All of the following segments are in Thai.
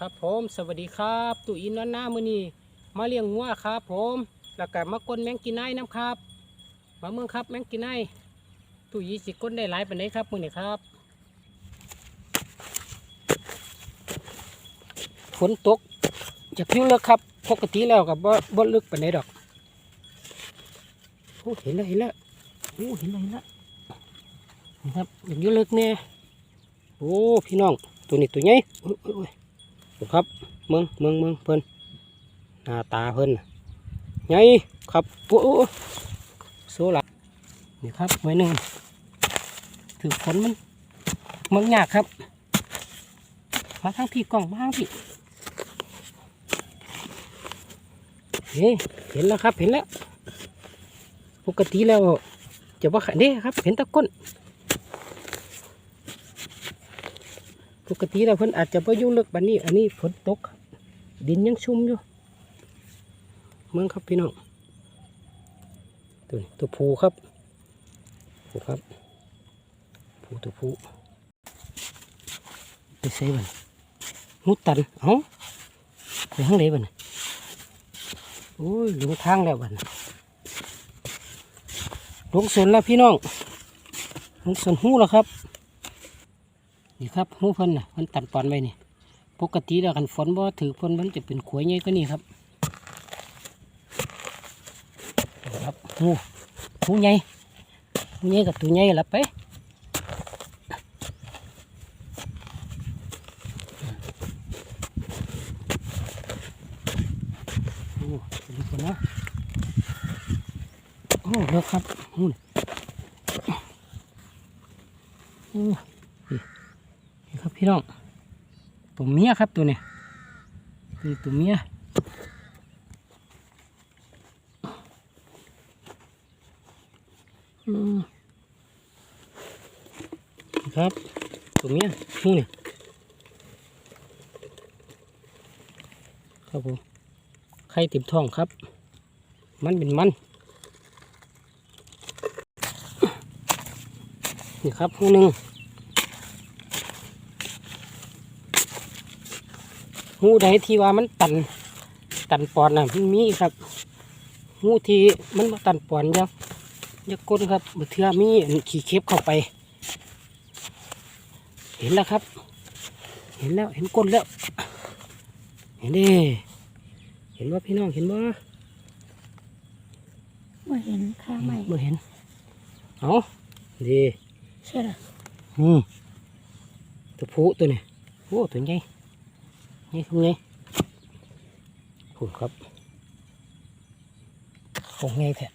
ครับผมสวัสดีครับตู่อินวันหน้ามือนี้มาเลี้ยงงัวครับผมแล้วก็มากลนแมงกีไนน้ำครับมาเมืองครับแมงกีไนตู่ยีสิก้นได้หลายปานไหนครับมือนี้ครับฝนตกจากพิ้วเลิกครับปกติแล้วกับบ่บ่ลึกปานไหนดอกโอ้เห็นแล้วเห็นแล้วโอ้เห็นแล้วเห็นแล้วนี่ครับอย่างนี้เลิกเนี่ยโอ้พี่น้องตัวนี้ตัวใหญ่ ดูครับมืองมืองมืองเพิ่นหน้าตาเพิ่นน่ะไงครับโอ้โอ้โอ้โซลักนี่ครับไว้หนึ่งถือฝนมันมืองยากครับ มาทางพี่กล้องมาทางพี่นี่เห็นแล้วครับเห็นแล้ว ปกติแล้วจะว่าขันเด้ครับ เห็นตะก้น กติแล้วเพิ่นอาจจะไ่ยุ่งเลิกบันนี้ อันนี้ฝนตก ดินยังชุ่มอยู่ เมืองครับพี่น้อง ตัวนี้ตัวผูครับผูครับผูตัวผูไปใส่บันมุดตันเอ้าไปทางไหนบันโอ้ยหลงทางแล้วบันหลงสนแล้วพี่น้องหลงสนหูแล้วครับ นี่ครับหูเพิ่นน่ะเพิ่นตัดปอนไว้นี่ปกติแล้วกันฝนบ่ถือเพิ่นมันจะเป็นขวยใหญ่กว่านี้ครับครับหูหูใหญ่หูใหญ่กับตัวใหญ่ละไปโอ้ดูกันนะโอ้เลิกครับหูนี่โอ้นี่ครับ พี่น้องตัวเมียครับตัวนี้คือตัวเมียครับตัวเมียนี่นี่ครับผมไข่ติ่มทองครับ มันเป็นมันนี่ครับหูหนึ่ง หูใดที่ว่ามันตันตันปอนน่ะมันมีครับหูที่มันบ่ตันปอนอยังอยักก้นครับบเทือมีอันขี้เข็บเข้าไป เห็นแล้วครับ เห็นแล้วเห็นก้นแล้ว เห็นดิเห็นว่าพี่น้องเห็นว่าไม่เห็นข้าไม่เมื่อเห็นเอาดีใช่หรออืมตัวผู้ตัวนี้โอ้ตัวใหญ่ นี่คือไงผมครับคงไงแท้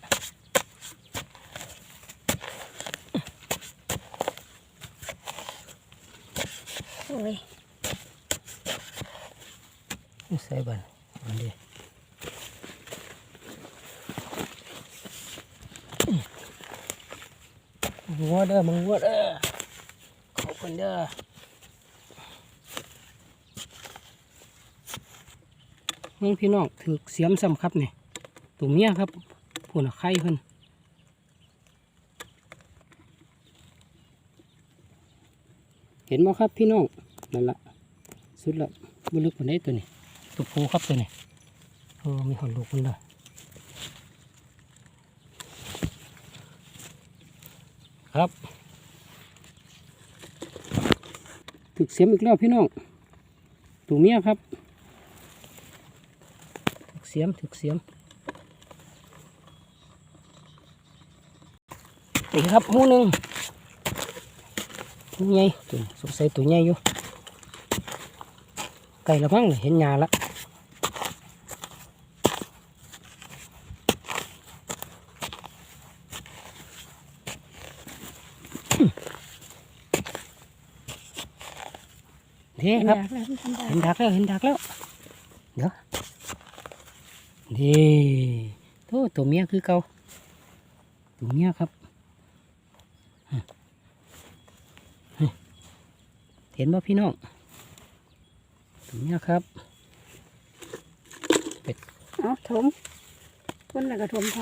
โอ้ยนี่ใส่บันอันนี้มึงวัวเด้อมึงวัวเด้อขอบคุณเด้อ มึงพี่น้องถือเสียมซ้ำครับนี่ตัวเมียครับพูน่ะไข่เพิ่นเห็นไหมครับพี่น้องนั่นละสุดละบลึกกว่านี้ตัวนี้ตัวผู้ครับตัวนี้เออมีหอนลูกมันด้วยครับถึกเสียมอีกแล้วพี่น้องตัวเมียครับ สียมถึกเสียมนี่ครับหูหนึ่งตัวใหญ่ตัวนี้สงสัยตัวใหญ่อยู่ไก่ละมั้งเห็นหญ้าละนี่ครับอยากแล้วทำได้เห็นดักแล้ว เห็นดักแล้ว เดี๋ยว นี่โอ้ตัวเมียคือเก่าตัวเมียครับฮะฮะเห็นบ่พี่น้องตัวเมียครับเอาถมคนละกระถมท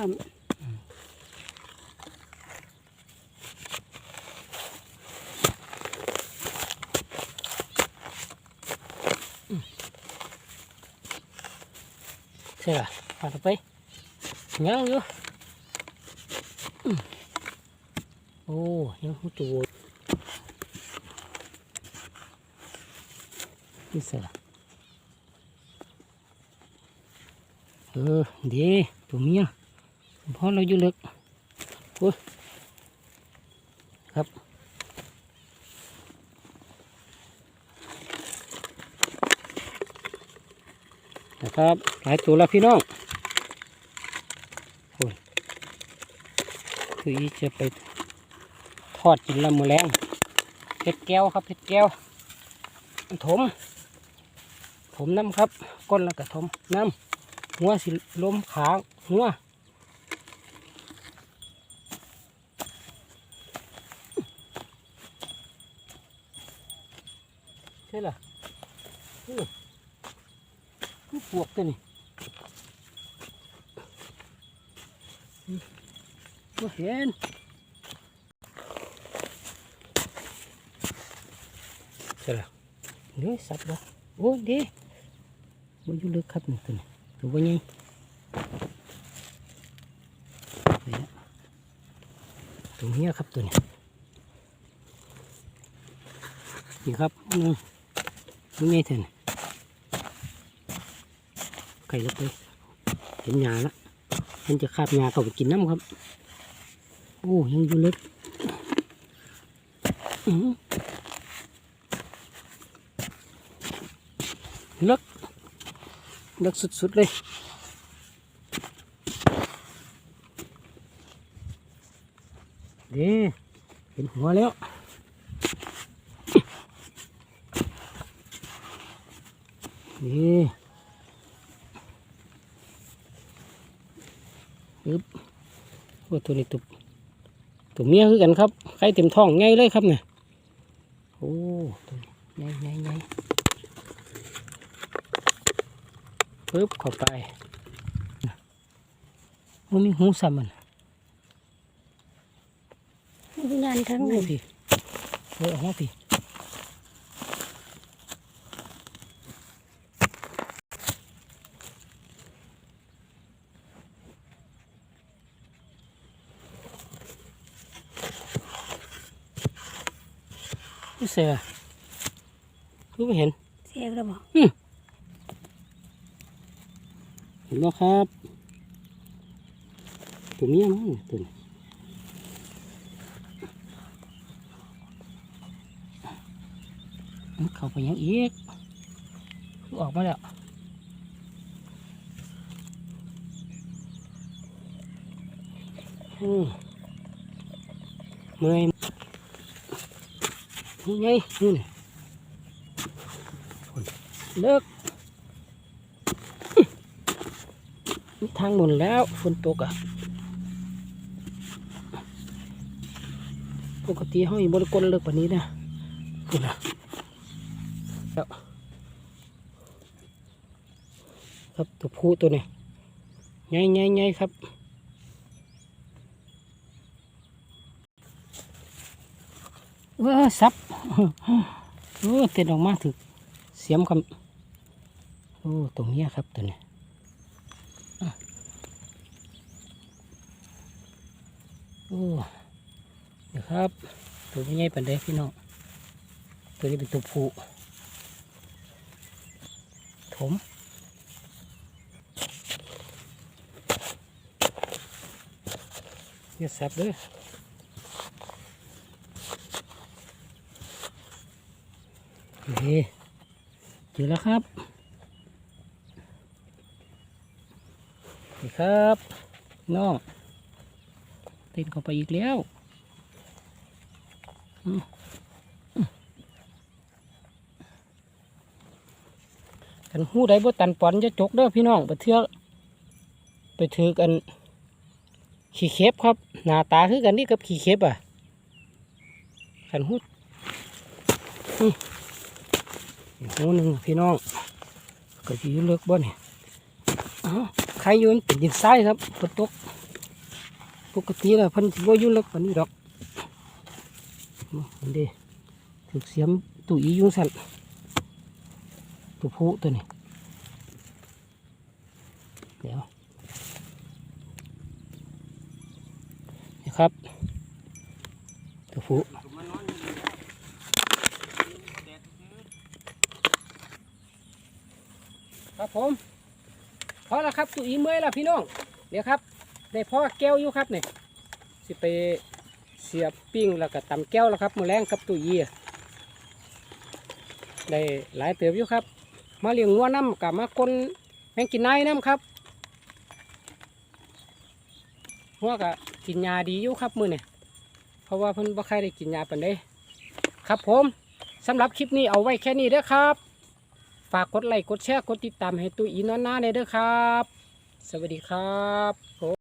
ช่ล่ะ พาดไปยังอยู่โอ้ยังหูตัวนี่สือเออดีตัวเมียพอเราอยู่เลึกโอ้ยครับนะครับหลายตัวแล้วพี่น้องโอ้ย คืออีจะไปทอดกินละมือแรงเผ็ดแก้วครับเผ็ดแก้วถมถมน้ำครับ ก้นแล้วก็ถมน้ำหัวสิล้มขาหัวใช่ล่ะมันปวกตัวนี่ ก็เห็นใช่ละนี่สับละโอ้ดีมันอยู่ลึกครับนี่ตัวนี้ตัวว่าไงนี่นะตัวเนี้ยครับตัวนี้นี่ครับอืมมันไงเถอะนี่ไก่ลงไปเห็นหญ้าละมันจะคาบหญ้าเข้าไปกินน้ำครับ โอ้ยังอยู่เลึกอื้อหือลึกเลึกสุดๆเลยเด้เห็นหัวแล้วนี่อึบโอ้ตัวนี้ตัว ตัวเมียคือกันครับไข่เต็มท้องไงเลยครับเนี่ยโอ้ตัวนี้ไงไงไงปึ๊บเข้าไปมันมีหูซ้ำมันงานทั้งโอ้นั้นพี่เออออกมาพี่ นี่เสือคือไม่เห็นเสียกระบอกเห็นไหมครับตัวเมียมั้งตัวนี้มันเข้าไปยังอีกออกมาแล้วอืมเมื่อย นี่ไงนี่นี่เลิกทางหมดแล้วฝนตกอะ ปกติห้อยบริกรเลิกกว่านี้นะคุณนะแล้วครับตัวผู้ตัวนี้ใหญ่ใหญ่ใหญ่ครับเออซับ เออเต็นออกมาถึกเสียมคำโอ้ตรงนี้ครับตัวนี้โอ้เดี๋ยวครับ ตัวนี้ใหญ่ปันได้พี่น้องตัวนี้เป็นตัวผูถมเนี่ยแซ่บเลย นี่เจอแล้วครับนี่ครับน้องเต้นเข้าไปอีกแล้วกันหูได้บ่ตันปอนจะจกเด้อพี่น้องไปเทือกไปถือกันขี่เข็บครับ หน้าตาคือกันนี่กับขี่เข็บอะขันหูอืม อีกหูหนึ่งพี่น้องก็จะยืดเลือกบ่เนี่ยใครยืนเป็นยินไรายครับฝนตกปกติแล้วพันสิบ่ายืดเลือกปานนี้ดอกมันดีถูกเสียมตุยยุงสันตุผู้ตัวนี้เดี๋ยวนะครับตุผู้ ครับผมพอแล้วครับตัวอีเมื่อยแล้วพี่น้องเดี๋ยวครับได้พ่อแก้วอยู่ครับเนี่ยสิไปเสียบปิ้งแล้วก็ตำแก้วแล้วครับมือแรงกับตัวอีอะได้หลายเติบอยู่ครับ มาเลี้ยงงัวน้ำกับมากลนแมงกินไนน้ำครับงัวก็กินยาดีอยู่ครับมือเนี่ยเพราะว่าเพิ่นบ่ใครได้กินยาปานใดครับผมสำหรับคลิปนี้เอาไว้แค่นี้เด้อครับ ฝากกดไลค์กดแชร์กดติดตามให้ตู้อีนอนหน้าเลยเด้อครับ สวัสดีครับ